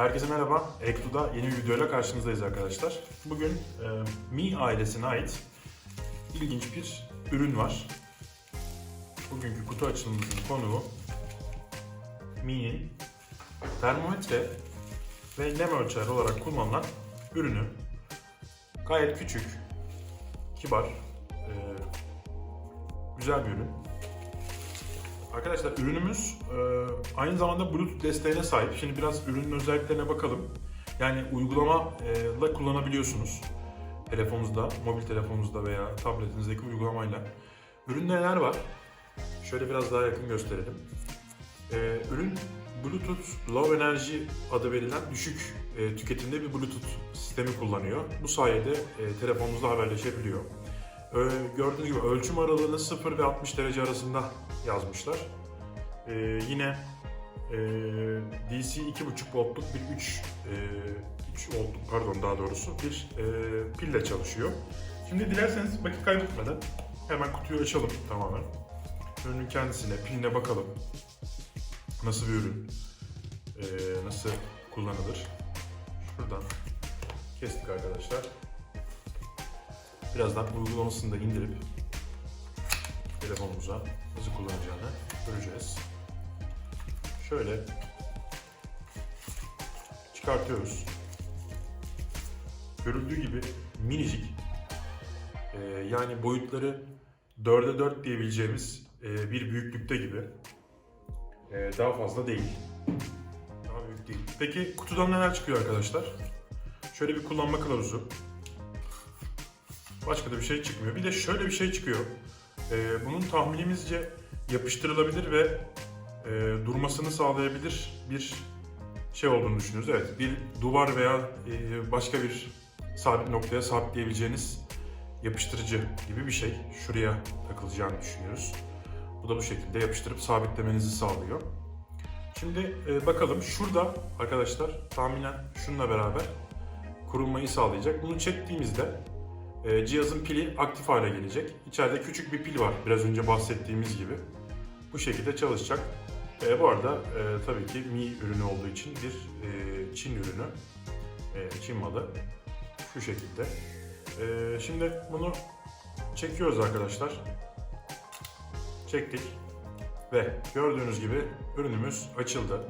Herkese merhaba. Ektu'da yeni bir videoyla karşınızdayız arkadaşlar. Bugün e, Mi ailesine ait ilginç bir ürün var. Bugünkü kutu açılımımızın konuğu Mi'nin termometre ve nem ölçer olarak kullanılan ürünü. Gayet küçük, kibar, e, güzel bir ürün. Arkadaşlar ürünümüz e, aynı zamanda Bluetooth desteğine sahip. Şimdi biraz ürünün özelliklerine bakalım. Yani uygulamayla kullanabiliyorsunuz. Telefonunuzda, mobil telefonunuzda veya tabletinizdeki uygulamayla. Üründe neler var? Şöyle biraz daha yakın gösterelim. E, ürün Bluetooth Low Energy adı verilen düşük e, tüketimde bir Bluetooth sistemi kullanıyor. Bu sayede e, telefonunuzla haberleşebiliyor. Gördüğünüz gibi ölçüm aralığını 0 ve 60 derece arasında yazmışlar. Ee, yine e, DC 2.5 voltluk bir 3 e, 3 voltluk pardon daha doğrusu bir e, pille çalışıyor. Şimdi dilerseniz vakit kaybetmeden hemen kutuyu açalım tamamen. Ürünün kendisine, piline bakalım. Nasıl bir ürün? Ee, nasıl kullanılır? Şuradan kestik arkadaşlar. Birazdan uygulamasını da indirip telefonumuza nasıl kullanacağını göreceğiz. Şöyle çıkartıyoruz. Görüldüğü gibi minicik Ee, yani boyutları 4'e 4 diyebileceğimiz e, bir büyüklükte gibi. Ee, daha fazla değil. Daha büyük değil. Peki kutudan neler çıkıyor arkadaşlar? Şöyle bir kullanma kılavuzu. Başka da bir şey çıkmıyor. Bir de şöyle bir şey çıkıyor. Ee, bunun tahminimizce yapıştırılabilir ve e, durmasını sağlayabilir bir şey olduğunu düşünüyoruz. Evet, bir duvar veya e, başka bir sabit noktaya sabitleyebileceğiniz yapıştırıcı gibi bir şey. Şuraya takılacağını düşünüyoruz. Bu da bu şekilde yapıştırıp sabitlemenizi sağlıyor. Şimdi e, bakalım şurada arkadaşlar tahminen şununla beraber kurulmayı sağlayacak. Bunu çektiğimizde e, cihazın pili aktif hale gelecek. İçeride küçük bir pil var biraz önce bahsettiğimiz gibi. Bu şekilde çalışacak. E, bu arada e, tabii ki Mi ürünü olduğu için bir e, Çin ürünü. E, Çin malı. Şu şekilde. E, şimdi bunu çekiyoruz arkadaşlar. Çektik. Ve gördüğünüz gibi ürünümüz açıldı.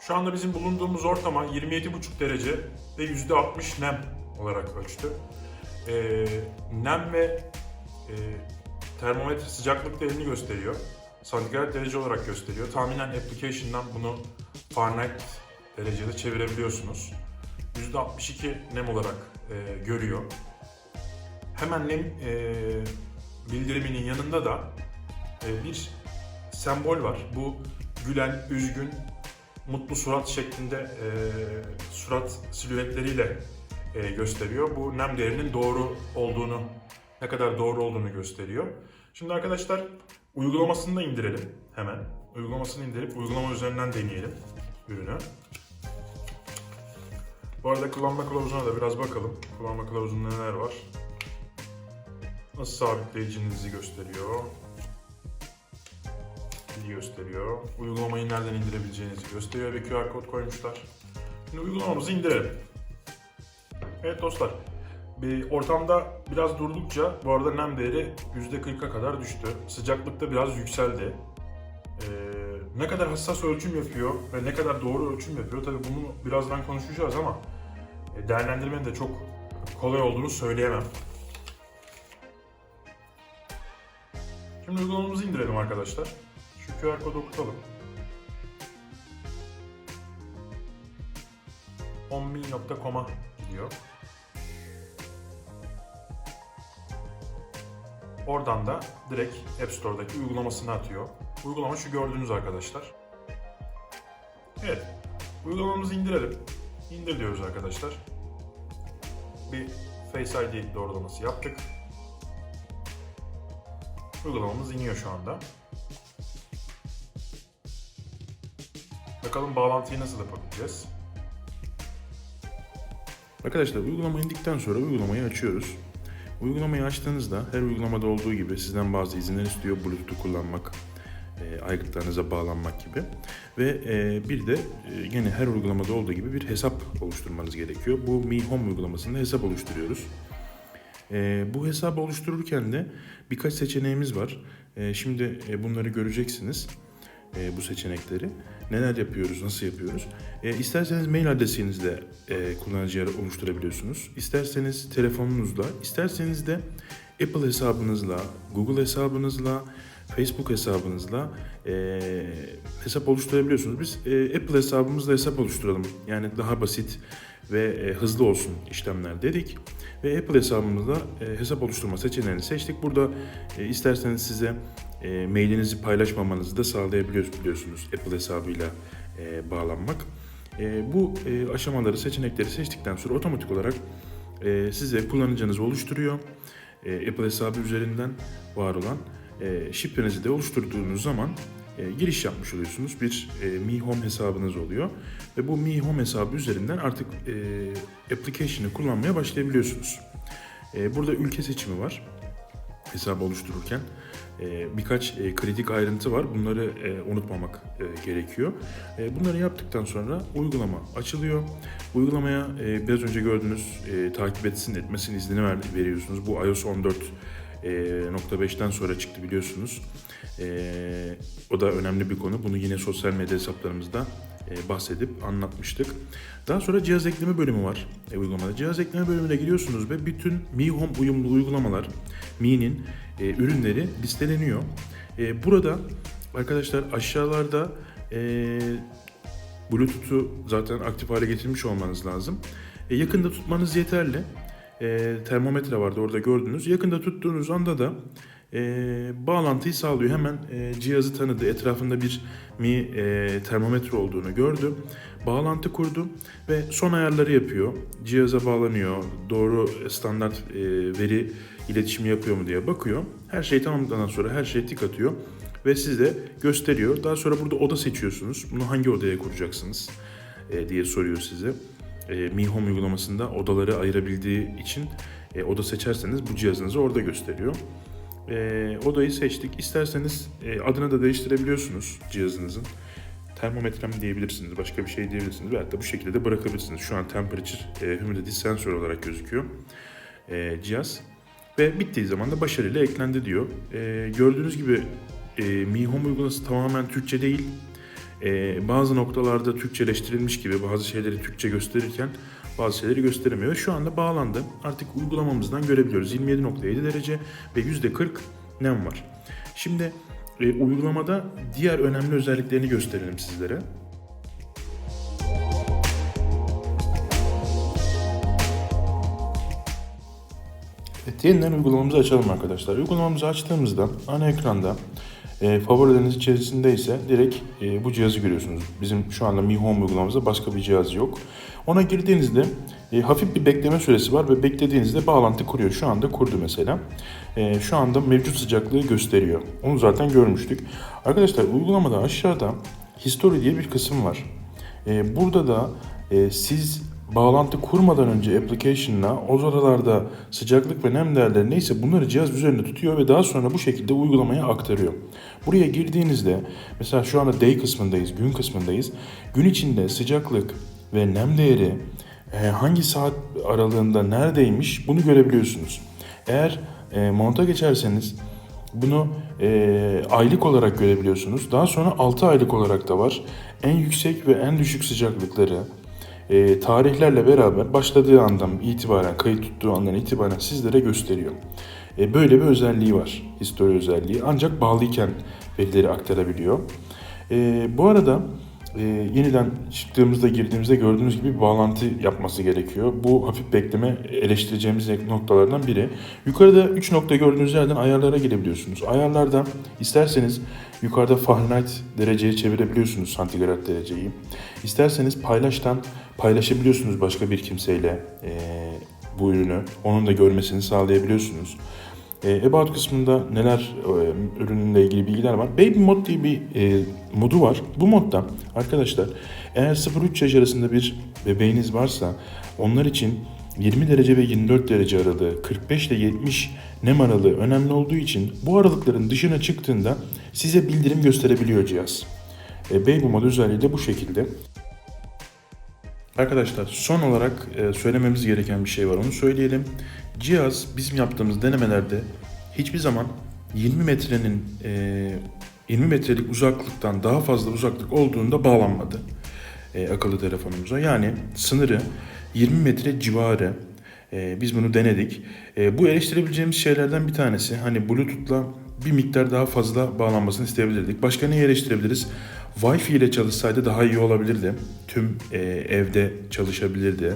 Şu anda bizim bulunduğumuz ortama 27,5 derece ve %60 nem olarak ölçtü e, nem ve e, termometre sıcaklık değerini gösteriyor. Santigrat derece olarak gösteriyor. Tahminen application'dan bunu Fahrenheit derecede çevirebiliyorsunuz. %62 nem olarak e, görüyor. Hemen nem e, bildiriminin yanında da e, bir sembol var. Bu gülen, üzgün, mutlu surat şeklinde e, surat silüetleriyle e, gösteriyor. Bu nem değerinin doğru olduğunu, ne kadar doğru olduğunu gösteriyor. Şimdi arkadaşlar uygulamasını da indirelim hemen. Uygulamasını indirip uygulama üzerinden deneyelim ürünü. Bu arada kullanma kılavuzuna da biraz bakalım. Kullanma kılavuzunda neler var. Nasıl sabitleyicinizi gösteriyor. Pili gösteriyor. Uygulamayı nereden indirebileceğinizi gösteriyor ve QR kod koymuşlar. Şimdi uygulamamızı indirelim. Evet dostlar, bir ortamda biraz durdukça bu arada nem değeri %40'a kadar düştü. Sıcaklıkta biraz yükseldi. Ee, ne kadar hassas ölçüm yapıyor ve ne kadar doğru ölçüm yapıyor tabii bunu birazdan konuşacağız ama e, değerlendirmenin de çok kolay olduğunu söyleyemem. Şimdi uygulamamızı indirelim arkadaşlar. Şu QR kodu okutalım. 10.000.com'a gidiyor. Oradan da direkt App Store'daki uygulamasını atıyor. Uygulama şu gördüğünüz arkadaşlar. Evet. Uygulamamızı indirelim. İndir diyoruz arkadaşlar. Bir Face ID doğrulaması yaptık. Uygulamamız iniyor şu anda. Bakalım bağlantıyı nasıl yapabileceğiz. Arkadaşlar uygulama indikten sonra uygulamayı açıyoruz. Uygulamayı açtığınızda her uygulamada olduğu gibi sizden bazı izinler istiyor Bluetooth'u kullanmak, e, aygıtlarınıza bağlanmak gibi. Ve e, bir de e, yine her uygulamada olduğu gibi bir hesap oluşturmanız gerekiyor. Bu Mi Home uygulamasında hesap oluşturuyoruz. E, bu hesabı oluştururken de birkaç seçeneğimiz var. E, şimdi e, bunları göreceksiniz. E, bu seçenekleri. Neler yapıyoruz, nasıl yapıyoruz? E, isterseniz mail adresinizle e, kullanıcıya oluşturabiliyorsunuz. İsterseniz telefonunuzla, isterseniz de Apple hesabınızla, Google hesabınızla, Facebook hesabınızla e, hesap oluşturabiliyorsunuz. Biz e, Apple hesabımızla hesap oluşturalım. Yani daha basit ve e, hızlı olsun işlemler dedik. Ve Apple hesabımızla e, hesap oluşturma seçeneğini seçtik. Burada e, isterseniz size e, mailinizi paylaşmamanızı da sağlayabiliyorsunuz biliyorsunuz Apple hesabıyla e, bağlanmak. E, bu e, aşamaları, seçenekleri seçtikten sonra otomatik olarak e, size kullanıcınızı oluşturuyor. E, Apple hesabı üzerinden var olan e, şifrenizi de oluşturduğunuz zaman e, giriş yapmış oluyorsunuz. Bir e, Mi Home hesabınız oluyor. Ve bu Mi Home hesabı üzerinden artık e, application'ı kullanmaya başlayabiliyorsunuz. E, burada ülke seçimi var hesabı oluştururken. E, birkaç e, kritik ayrıntı var. Bunları e, unutmamak gerekiyor. Bunları yaptıktan sonra uygulama açılıyor. Uygulamaya biraz önce gördüğünüz takip etsin etmesin iznini ver, veriyorsunuz. Bu iOS 14 e, nokta 5'ten sonra çıktı biliyorsunuz. O da önemli bir konu. Bunu yine sosyal medya hesaplarımızda bahsedip anlatmıştık. Daha sonra cihaz ekleme bölümü var e, uygulamada. Cihaz ekleme bölümüne giriyorsunuz ve bütün Mi Home uyumlu uygulamalar, Mi'nin e, ürünleri listeleniyor. E, burada arkadaşlar aşağılarda e, Bluetooth'u zaten aktif hale getirmiş olmanız lazım. E, yakında tutmanız yeterli. E, termometre vardı orada gördünüz. Yakında tuttuğunuz anda da e, bağlantıyı sağlıyor. Hemen e, cihazı tanıdı. Etrafında bir mi e, termometre olduğunu gördü. Bağlantı kurdu ve son ayarları yapıyor. Cihaza bağlanıyor. Doğru standart e, veri iletişimi yapıyor mu diye bakıyor. Her şey tamamladıktan sonra her şey tik atıyor ve size gösteriyor. Daha sonra burada oda seçiyorsunuz. Bunu hangi odaya kuracaksınız e, diye soruyor size. E, Mi Home uygulamasında odaları ayırabildiği için e, oda seçerseniz bu cihazınızı orada gösteriyor. E, odayı seçtik. İsterseniz e, adını da değiştirebiliyorsunuz cihazınızın. Termometrem diyebilirsiniz, başka bir şey diyebilirsiniz. Veyahut da bu şekilde de bırakabilirsiniz. Şu an temperature e, humidity sensor olarak gözüküyor e, cihaz. Ve bittiği zaman da başarıyla eklendi diyor. E, gördüğünüz gibi e, Mi Home uygulaması tamamen Türkçe değil. E, bazı noktalarda Türkçeleştirilmiş gibi bazı şeyleri Türkçe gösterirken bazı şeyleri gösteremiyor. Şu anda bağlandı. Artık uygulamamızdan görebiliyoruz. 27.7 derece ve %40 nem var. Şimdi e, uygulamada diğer önemli özelliklerini gösterelim sizlere. Evet, yeniden uygulamamızı açalım arkadaşlar. Uygulamamızı açtığımızda ana ekranda e, favorileriniz içerisinde ise direkt e, bu cihazı görüyorsunuz. Bizim şu anda Mi Home uygulamamızda başka bir cihaz yok. Ona girdiğinizde e, hafif bir bekleme süresi var ve beklediğinizde bağlantı kuruyor. Şu anda kurdu mesela. E, şu anda mevcut sıcaklığı gösteriyor. Onu zaten görmüştük. Arkadaşlar uygulamada aşağıda History diye bir kısım var. E, burada da e, siz bağlantı kurmadan önce application'la o odalarda sıcaklık ve nem değerleri neyse bunları cihaz üzerinde tutuyor ve daha sonra bu şekilde uygulamaya aktarıyor. Buraya girdiğinizde mesela şu anda day kısmındayız, gün kısmındayız. Gün içinde sıcaklık ve nem değeri e, hangi saat aralığında neredeymiş bunu görebiliyorsunuz. Eğer e, monta geçerseniz bunu e, aylık olarak görebiliyorsunuz. Daha sonra 6 aylık olarak da var. En yüksek ve en düşük sıcaklıkları e, tarihlerle beraber başladığı andan itibaren, kayıt tuttuğu andan itibaren sizlere gösteriyor. E, böyle bir özelliği var, history özelliği. Ancak bağlıyken verileri aktarabiliyor. E, bu arada e, yeniden çıktığımızda girdiğimizde gördüğünüz gibi bir bağlantı yapması gerekiyor. Bu hafif bekleme eleştireceğimiz noktalardan biri. Yukarıda 3 nokta gördüğünüz yerden ayarlara girebiliyorsunuz. Ayarlardan isterseniz yukarıda Fahrenheit dereceye çevirebiliyorsunuz santigrat dereceyi. İsterseniz paylaştan paylaşabiliyorsunuz başka bir kimseyle e, bu ürünü. Onun da görmesini sağlayabiliyorsunuz. E, About kısmında neler e, ürünle ilgili bilgiler var. Baby Mod diye bir e, modu var. Bu modda arkadaşlar eğer 0-3 yaş arasında bir bebeğiniz varsa onlar için 20 derece ve 24 derece aralığı, 45 ile 70 nem aralığı önemli olduğu için bu aralıkların dışına çıktığında size bildirim gösterebiliyor cihaz. E, Beybu mod özelliği de bu şekilde. Arkadaşlar son olarak e, söylememiz gereken bir şey var onu söyleyelim. Cihaz bizim yaptığımız denemelerde hiçbir zaman 20 metrenin e, 20 metrelik uzaklıktan daha fazla uzaklık olduğunda bağlanmadı e, akıllı telefonumuza. Yani sınırı 20 metre civarı. E, biz bunu denedik. E, bu eleştirebileceğimiz şeylerden bir tanesi. Hani Bluetooth'la bir miktar daha fazla bağlanmasını isteyebilirdik. Başka neyi eleştirebiliriz? Wi-Fi ile çalışsaydı daha iyi olabilirdi. Tüm e, evde çalışabilirdi.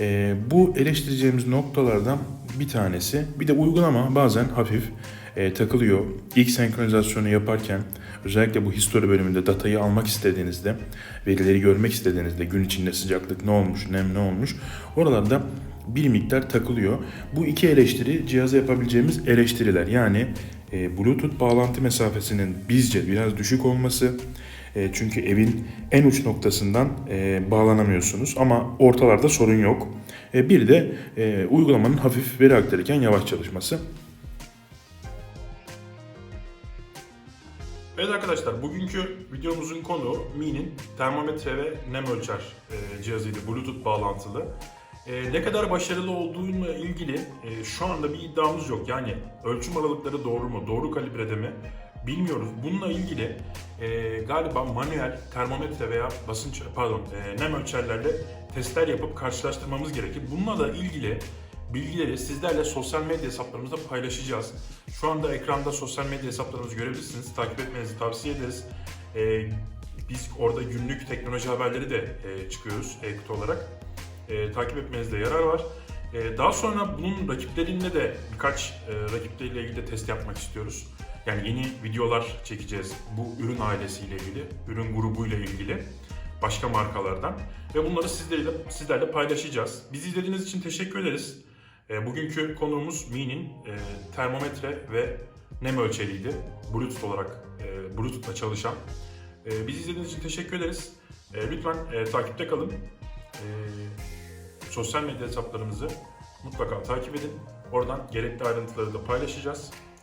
E, bu eleştireceğimiz noktalardan bir tanesi. Bir de uygulama bazen hafif e, takılıyor. İlk senkronizasyonu yaparken özellikle bu history bölümünde datayı almak istediğinizde, verileri görmek istediğinizde gün içinde sıcaklık ne olmuş, nem ne olmuş oralarda bir miktar takılıyor. Bu iki eleştiri cihaza yapabileceğimiz eleştiriler. Yani e, Bluetooth bağlantı mesafesinin bizce biraz düşük olması, e, çünkü evin en uç noktasından e, bağlanamıyorsunuz ama ortalarda sorun yok. E, bir de e, uygulamanın hafif veri aktarırken yavaş çalışması. Evet arkadaşlar bugünkü videomuzun konuğu Mi'nin termometre ve nem ölçer e, cihazıydı Bluetooth bağlantılı. E, ne kadar başarılı olduğuyla ilgili e, şu anda bir iddiamız yok. Yani ölçüm aralıkları doğru mu, doğru kalibrede mi bilmiyoruz. Bununla ilgili e, galiba manuel termometre veya basınç pardon e, nem ölçerlerle testler yapıp karşılaştırmamız gerekir. Bununla da ilgili bilgileri sizlerle sosyal medya hesaplarımızda paylaşacağız. Şu anda ekranda sosyal medya hesaplarımızı görebilirsiniz. Takip etmenizi tavsiye ederiz. Ee, biz orada günlük teknoloji haberleri de e, çıkıyoruz e-kutu olarak. E, takip etmenizde yarar var. E, daha sonra bunun rakiplerinle de birkaç e, rakipleriyle ilgili de test yapmak istiyoruz. Yani yeni videolar çekeceğiz bu ürün ailesiyle ilgili, ürün grubuyla ilgili başka markalardan ve bunları sizlerle sizlerle paylaşacağız. Bizi izlediğiniz için teşekkür ederiz. E, bugünkü konuğumuz Mi'nin e, termometre ve nem ölçeriydi. Bluetooth olarak e, Bluetooth'la çalışan. Bizi izlediğiniz için teşekkür ederiz. Lütfen takipte kalın. Sosyal medya hesaplarımızı mutlaka takip edin. Oradan gerekli ayrıntıları da paylaşacağız.